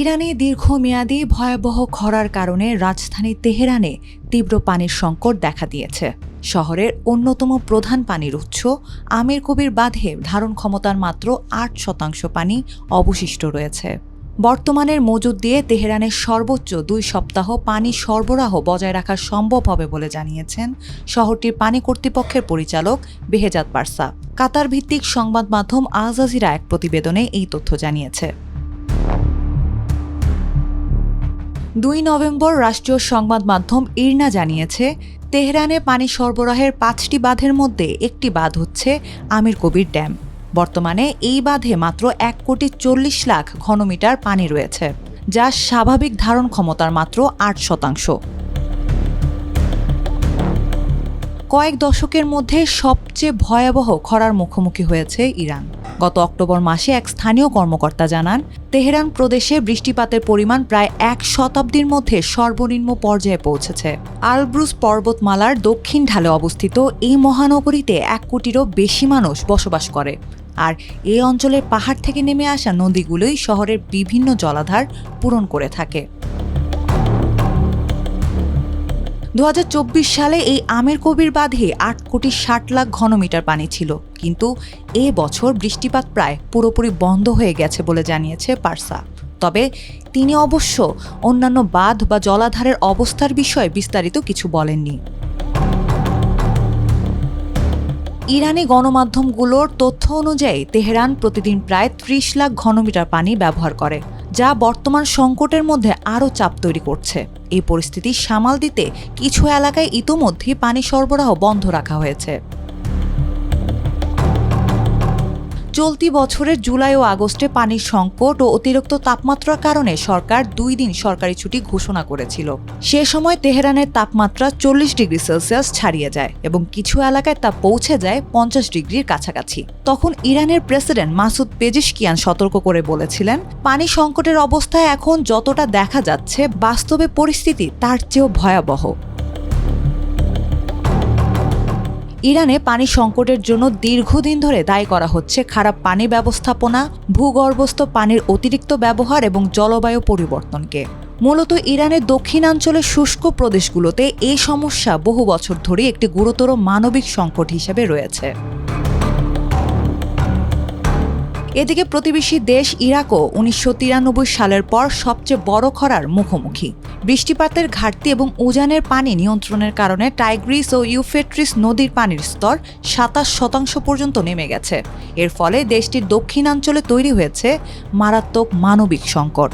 ইরানে দীর্ঘমেয়াদী ভয়াবহ খরার কারণে রাজধানী তেহরানে তীব্র পানির সংকট দেখা দিয়েছে। শহরের অন্যতম প্রধান পানির উৎস আমির কবির বাঁধে ধারণ ক্ষমতার মাত্র আট শতাংশ পানি অবশিষ্ট রয়েছে। বর্তমানের মজুদ দিয়ে তেহরানের সর্বোচ্চ দুই সপ্তাহ পানি সরবরাহ বজায় রাখা সম্ভব হবে বলে জানিয়েছেন শহরটির পানি কর্তৃপক্ষের পরিচালক বেহেজাদ পারসা। কাতার ভিত্তিক সংবাদ মাধ্যম আজাজিরা এক প্রতিবেদনে এই তথ্য জানিয়েছে। দুই নভেম্বর রাষ্ট্রীয় সংবাদ মাধ্যম ইরনা জানিয়েছে, তেহরানে পানি সরবরাহের পাঁচটি বাঁধের মধ্যে একটি বাঁধ হচ্ছে আমির কবির ড্যাম। বর্তমানে এই বাঁধে মাত্র এক কোটি চল্লিশ লাখ ঘনমিটার পানি রয়েছে, যা স্বাভাবিক ধারণ ক্ষমতার মাত্র আট শতাংশ। কয়েক দশকের মধ্যে সবচেয়ে ভয়াবহ খরার মুখোমুখি হয়েছে ইরান। গত অক্টোবর মাসে এক স্থানীয় কর্মকর্তা জানান, তেহরান প্রদেশে বৃষ্টিপাতের পরিমাণ প্রায় এক শতাব্দীর মধ্যে সর্বনিম্ন পর্যায়ে পৌঁছেছে। আলব্রুস পর্বতমালার দক্ষিণ ঢালে অবস্থিত এই মহানগরীতে এক কোটিরও বেশি মানুষ বসবাস করে। আর এই অঞ্চলের পাহাড় থেকে নেমে আসা নদীগুলোই শহরের বিভিন্ন জলাধার পূরণ করে থাকে। দু হাজার চব্বিশ সালে এই আমের কবির বাঁধে আট কোটি ষাট লাখ ঘনমিটার পানি ছিল। কিন্তু এ বছর বৃষ্টিপাত প্রায় পুরোপুরি বন্ধ হয়ে গেছে বলে জানিয়েছে পার্সা। তবে তিনি অবশ্য অন্যান্য বাঁধ বা জলাধারের অবস্থার বিষয়ে বিস্তারিত কিছু বলেননি। ইরানি গণমাধ্যমগুলোর তথ্য অনুযায়ী তেহরান প্রতিদিন প্রায় ত্রিশ লাখ ঘনমিটার পানি ব্যবহার করে। যা বর্তমান সংকটের মধ্যে আরও চাপ তৈরি করছে। এই পরিস্থিতি সামাল দিতে কিছু এলাকায় ইতোমধ্যেই পানি সরবরাহ বন্ধ রাখা হয়েছে। চলতি বছরের জুলাই ও আগস্টে পানির সংকট ও অতিরিক্ত তাপমাত্রার কারণে সরকার দুই দিন সরকারি ছুটি ঘোষণা করেছিল। সে সময় তেহরানের তাপমাত্রা চল্লিশ ডিগ্রি সেলসিয়াস ছাড়িয়ে যায় এবং কিছু এলাকায় তা পৌঁছে যায় পঞ্চাশ ডিগ্রির কাছাকাছি। তখন ইরানের প্রেসিডেন্ট মাসুদ পেজিশকিয়ান সতর্ক করে বলেছিলেন, পানি সংকটের অবস্থায় এখন যতটা দেখা যাচ্ছে, বাস্তবে পরিস্থিতি তার চেয়েও ভয়াবহ। ইরানে পানি সংকটের জন্য দীর্ঘদিন ধরে দায়ী করা হচ্ছে খারাপ পানি ব্যবস্থাপনা, ভূগর্ভস্থ পানির অতিরিক্ত ব্যবহার এবং জলবায়ু পরিবর্তনকে। মূলত ইরানের দক্ষিণাঞ্চলের শুষ্ক প্রদেশগুলোতে এই সমস্যা বহু বছর ধরে একটি গুরুতর মানবিক সংকট হিসেবে রয়েছে। এদিকে প্রতিবেশী দেশ ইরাকও উনিশশো তিরানব্বই সালের পর সবচেয়ে বড় খরার মুখোমুখি। বৃষ্টিপাতের ঘাটতি এবং উজানের পানি নিয়ন্ত্রণের কারণে টাইগ্রিস ও ইউফেট্রিস নদীর পানির স্তর সাতাশ শতাংশ পর্যন্ত নেমে গেছে। এর ফলে দেশটির দক্ষিণাঞ্চলে তৈরি হয়েছে মারাত্মক মানবিক সংকট।